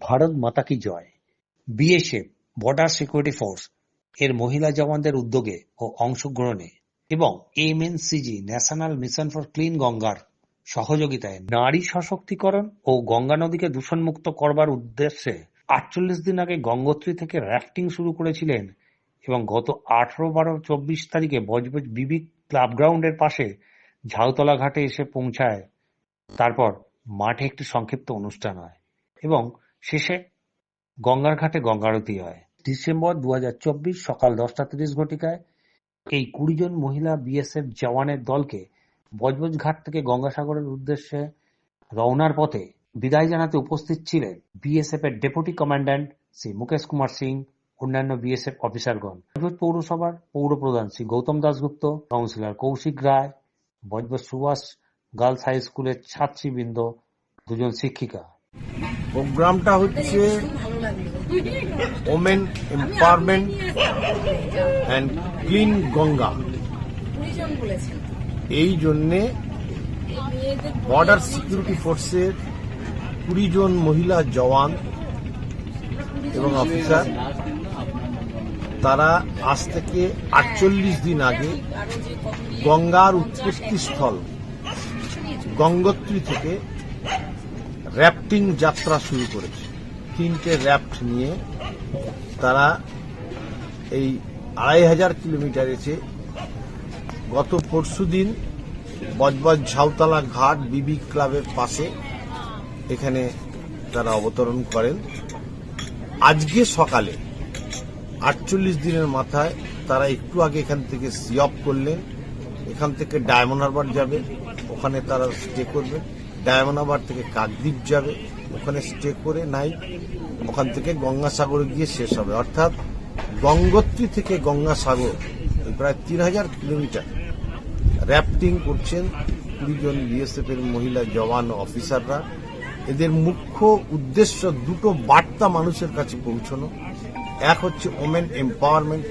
ভারত মাতা কি জয়? বিএসএফ বর্ডার সিকিউরিটি ফোর্স এর মহিলা জওয়ানদের উদ্যোগে ও অংশগ্রহণে। এবং MNCG national mission for clean গঙ্গার সহযোগিতায়। নারী সশক্তিকরণ ও গঙ্গা নদীকে দূষণমুক্ত করবার উদ্দেশ্যে আটচল্লিশ দিন আগে গঙ্গোত্রী থেকে র্যাফটিং শুরু করেছিলেন। এবং গত আঠারো বারো চব্বিশ তারিখে বজবজ বিবি ক্লাব গ্রাউন্ডের পাশে ঝাউতলা ঘাটে এসে পৌঁছায়। তারপর মাঠে একটি সংক্ষিপ্ত অনুষ্ঠান হয়। এবং শেষে গঙ্গার ঘাটে গঙ্গারতি হয়। ডিসেম্বর দু হাজার চব্বিশ সকাল দশটা তিরিশ ঘটিকায় এই কুড়ি জন মহিলা বিএসএফ জওয়ানের দলকে বজবজ ঘাট থেকে গঙ্গাসাগরের উদ্দেশ্যে রওনার পথে বিদায় জানাতে উপস্থিত ছিলেন বিএসএফ এর ডেপুটি কমান্ড্যান্ট শ্রী মুকেশ কুমার সিং, অন্যান্য বিএসএফ অফিসারগণ। বজবজ পৌরসভার পৌর প্রধান Shri Gautam Dasgupta, councillor Kaushik Roy, Budge Budge Subhas girls high স্কুলের ছাত্রীবৃন্দ, দুজন শিক্ষিকা। প্রোগ্রামটা হচ্ছে women empowerment and clean Ganga এই জন্যে বর্ডার সিকিউরিটি ফোর্সের কুড়ি জন মহিলা জওয়ান এবং অফিসার তারা আজ থেকে আটচল্লিশ দিন আগে গঙ্গার উৎপত্তি স্থল গঙ্গোত্রী থেকে র্যাফটিং যাত্রা শুরু করেছে। তিনটে র্যাফট নিয়ে তারা এই আড়াই হাজার কিলোমিটার এসে গত পরশু দিন বজবজ ঝাউতলা ঘাট বিবি ক্লাবের পাশে এখানে তারা অবতরণ করেন। আজকে সকালে আটচল্লিশ দিনের মাথায় তারা একটু আগে এখান থেকে সি অফ করলেন। এখান থেকে ডায়মন্ড হারবার যাবে। ওখানে তারা স্টে করবে। ডায়মন্ড হারবার থেকে কাকদ্বীপ যাবে, ওখানে স্টে করে নাইট ওখান থেকে গঙ্গাসাগরে গিয়ে শেষ হবে। অর্থাৎ গঙ্গোত্রী থেকে গঙ্গাসাগর প্রায় তিন হাজার কিলোমিটার। র্যাফটিং করছেন কুড়ি জন বিএসএফ এর মহিলা জওয়ান অফিসাররা। এদের মুখ্য উদ্দেশ্য দুটো বার্তা মানুষের কাছে পৌঁছানো। এক হচ্ছে ওমেন এম্পাওয়ারমেন্ট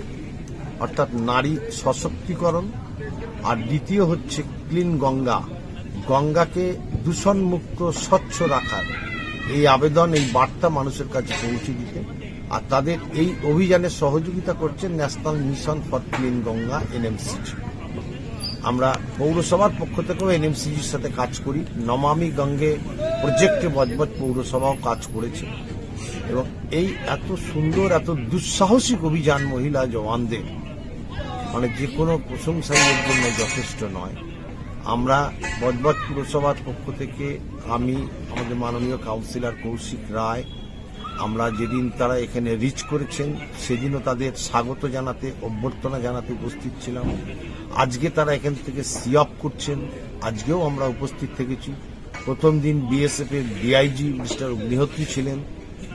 অর্থাৎ নারী সশক্তিকরণ। আর দ্বিতীয় হচ্ছে ক্লিন গঙ্গা। গঙ্গাকে দূষণমুক্ত, স্বচ্ছ রাখার এই আবেদন, এই বার্তা মানুষের কাছে পৌঁছে দিতে। আর তাদের এই অভিযানে সহযোগিতা করছেন national mission for clean Ganga, NMCG. আমরা পৌরসভার পক্ষ থেকেও এনএমসিজির সাথে কাজ করি। নমামি গঙ্গে প্রজেক্টে বজবজ পৌরসভাও কাজ করেছে। এবং এই এত সুন্দর, এত দুঃসাহসিক অভিযান মহিলা জওয়ানদের মানে যে কোনো প্রশংসাই জন্য যথেষ্ট নয়। আমরা বজবজ পুরসভার পক্ষ থেকে আমি, আমাদের মাননীয় কাউন্সিলর কৌশিক রায়, আমরা যেদিন তারা এখানে রিচ করেছেন, সেদিনও তাদের স্বাগত জানাতে, অভ্যর্থনা জানাতে উপস্থিত ছিলাম। আজকে তারা এখান থেকে সি অফ করছেন। আজকেও আমরা উপস্থিত থেকেছি। প্রথম দিন বিএসএফ এর ডিআইজি মিস্টার অগ্নিহোত্রী ছিলেন,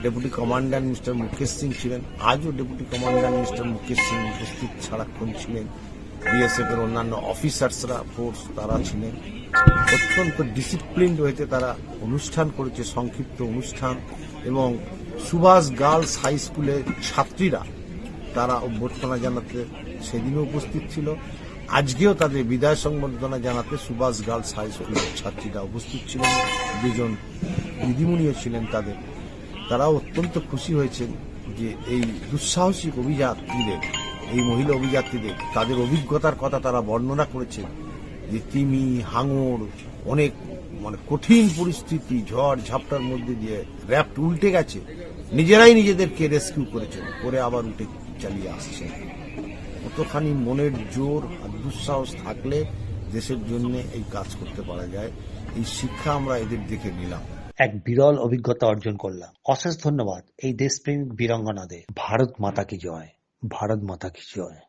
deputy commander mister Mukesh Singh ছিলেন, আজও deputy commander mister Mukesh Singh উপস্থিত সারাক্ষণ ছিলেন। বিএসএফ এর অন্যান্য অফিসার্সরা ফোর্স তারা ছিলেন। অত্যন্ত ডিসিপ্লিন হয়েছে তারা অনুষ্ঠান করেছে, সংক্ষিপ্ত অনুষ্ঠান। এবং সুভাষ গার্লস হাই স্কুলের ছাত্রীরা তারা অভ্যর্থনা জানাতে সেদিনও উপস্থিত ছিল। আজকেও তাদের বিদায় সংবর্ধনা জানাতে সুভাষ গার্লস হাই স্কুলের ছাত্রীরা উপস্থিত ছিলেন। দুজন দিদিমণিও ছিলেন তাদের। তারাও অত্যন্ত খুশি হয়েছেন যে এই দুঃসাহসিক অভিযাত্রীদের এই মহিলা অভিযাত্রীদের, তাদের অভিজ্ঞতার কথা তারা বর্ণনা করেছেন যে তিমি, হাঙর, অনেক মানে কঠিন পরিস্থিতি, ঝড়, ঝাপটার মধ্যে দিয়ে র্যাপ্ট উল্টে গেছে। নিজেরাই নিজেদেরকে রেস্কিউ করেছেন, করে আবার উঠে চালিয়ে আসছেন। কতখানি মনের জোর আর দুঃসাহস থাকলে দেশের জন্য এই কাজ করতে পারা যায়, এই শিক্ষা আমরা এদের দেখে নিলাম। এক বিরল অভিজ্ঞতা অর্জন করলাম। অশেষ ধন্যবাদ এই দেশপ্রেমিক বীরাঙ্গনাদের। ভারত মাতা কি জয়। ভারত মাতা কি জয়